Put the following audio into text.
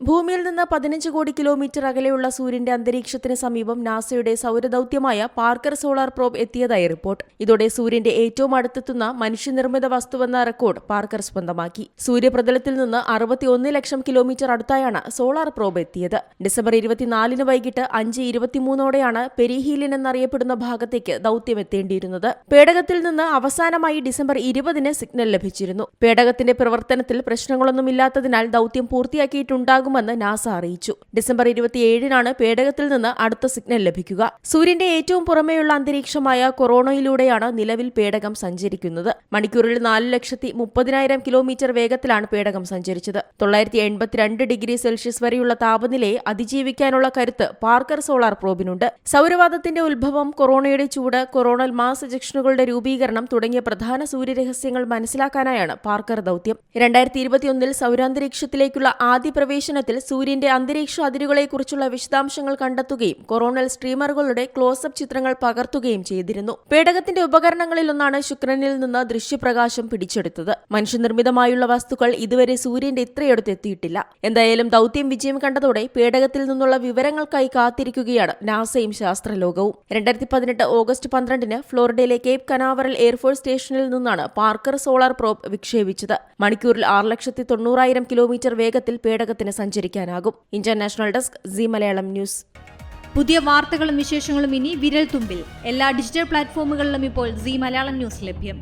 ഭൂമിയിൽ നിന്ന് പതിനഞ്ച് കോടി കിലോമീറ്റർ അകലെയുള്ള സൂര്യന്റെ അന്തരീക്ഷത്തിന് സമീപം നാസയുടെ സൗരദൌത്യമായ പാർക്കർ സോളാർ പ്രോബ് എത്തിയതായി റിപ്പോർട്ട്. ഇതോടെ സൂര്യന്റെ ഏറ്റവും അടുത്തെത്തുന്ന മനുഷ്യനിർമ്മിത വസ്തുവെന്ന റെക്കോർഡ് പാർക്കർ സ്വന്തമാക്കി. സൂര്യപ്രതലത്തിൽ നിന്ന് അറുപത്തിയൊന്ന് ലക്ഷം കിലോമീറ്റർ അടുത്തായാണ് സോളാർ പ്രോബ് എത്തിയത്. ഡിസംബർ ഇരുപത്തിനാലിന് വൈകിട്ട് അഞ്ച് ഇരുപത്തിമൂന്നോടെയാണ് പെരിഹീലിൻ എന്നറിയപ്പെടുന്ന ഭാഗത്തേക്ക് ദൌത്യം എത്തേണ്ടിയിരുന്നത് പേടകത്തിൽ നിന്ന് അവസാനമായി ഡിസംബർ ഇരുപതിന് സിഗ്നൽ ലഭിച്ചിരുന്നു. പേടകത്തിന്റെ പ്രവർത്തനത്തിൽ പ്രശ്നങ്ങളൊന്നുമില്ലാത്തതിനാൽ ദൌത്യം പൂർത്തിയാക്കിയിട്ടുണ്ടാകുമെന്ന് നാസ അറിയിച്ചു. ഡിസംബർ ഇരുപത്തിയേഴിനാണ് പേടകത്തിൽ നിന്ന് അടുത്ത സിഗ്നൽ ലഭിക്കുക. സൂര്യന്റെ ഏറ്റവും പുറമേയുള്ള അന്തരീക്ഷമായ കൊറോണയിലൂടെയാണ് നിലവിൽ പേടകം സഞ്ചരിക്കുന്നത്. മണിക്കൂറിൽ നാല് ലക്ഷത്തി മുപ്പതിനായിരം കിലോമീറ്റർ വേഗത്തിലാണ് പേടകം സഞ്ചരിച്ചത്. തൊള്ളായിരത്തി എൺപത്തിരണ്ട് ഡിഗ്രി സെൽഷ്യസ് വരെയുള്ള താപനിലയെ അതിജീവിക്കാനുള്ള കരുത്ത് പാർക്കർ സോളാർ പ്രോബിനുണ്ട്. സൗരവാദത്തിന്റെ ഉത്ഭവം കൊറോണയുടെ ചൂട് കൊറോണൽ മാസ് ജക്ഷനുകളുടെ രൂപീകരണം തുടങ്ങിയ പ്രധാന സൂര്യരഹസ്യങ്ങൾ മനസ്സിലാക്കാനായാണ് പാർക്കർ ദൌത്യം. രണ്ടായിരത്തി ഇരുപത്തിയൊന്നിൽ സൗരാന്തരീക്ഷത്തിലേക്കുള്ള ആദ്യ പ്രവേശനത്തിൽ സൂര്യന്റെ അന്തരീക്ഷ അതിരുകളെക്കുറിച്ചുള്ള വിശദാംശങ്ങൾ കണ്ടെത്തുകയും കൊറോണൽ സ്ട്രീമറുകളുടെ ക്ലോസപ്പ് ചിത്രങ്ങൾ പകർത്തുകയും ചെയ്തിരുന്നു. പേടകത്തിന്റെ ഉപകരണങ്ങളിലൊന്നാണ് ശുക്രനിൽ നിന്ന് ദൃശ്യപ്രകാശം പിടിച്ചെടുത്തത്. മനുഷ്യനിർമ്മിതമായുള്ള വസ്തുക്കൾ ഇതുവരെ സൂര്യന്റെ ഇത്രയടുത്ത് എത്തിയിട്ടില്ല. എന്തായാലും ദൌത്യം വിജയം കണ്ടതോടെ പേടകത്തിൽ നിന്നുള്ള വിവരങ്ങൾക്കായി കാത്തിരിക്കുകയാണ് നാസയും ശാസ്ത്രലോകവും. രണ്ടായിരത്തി പതിനെട്ട് ഓഗസ്റ്റ് പന്ത്രണ്ടിന് ഫ്ലോറിഡയിലെ കേപ്പ് കനാവറൽ എയർഫോഴ്സ് സ്റ്റേഷനിൽ നിന്നാണ് പാർക്കർ സോളാർ പ്രോബ് വിക്ഷേപിച്ചത്. മണിക്കൂറിൽ ആറ് ലക്ഷത്തി തൊണ്ണൂറായിരം കിലോമീറ്റർ വേഗത്തിൽ പേടകത്തിന് സഞ്ചരിക്കാനാകും international desk C Malayalam news. പുതിയ വാർത്തകളും വിശേഷങ്ങളും ഇനി വിരൽ തുമ്പിൽ എല്ലാ ഡിജിറ്റൽ പ്ലാറ്റ്ഫോമുകളിലും ഇപ്പോൾ സി മലയാളം ന്യൂസ് ലഭ്യം.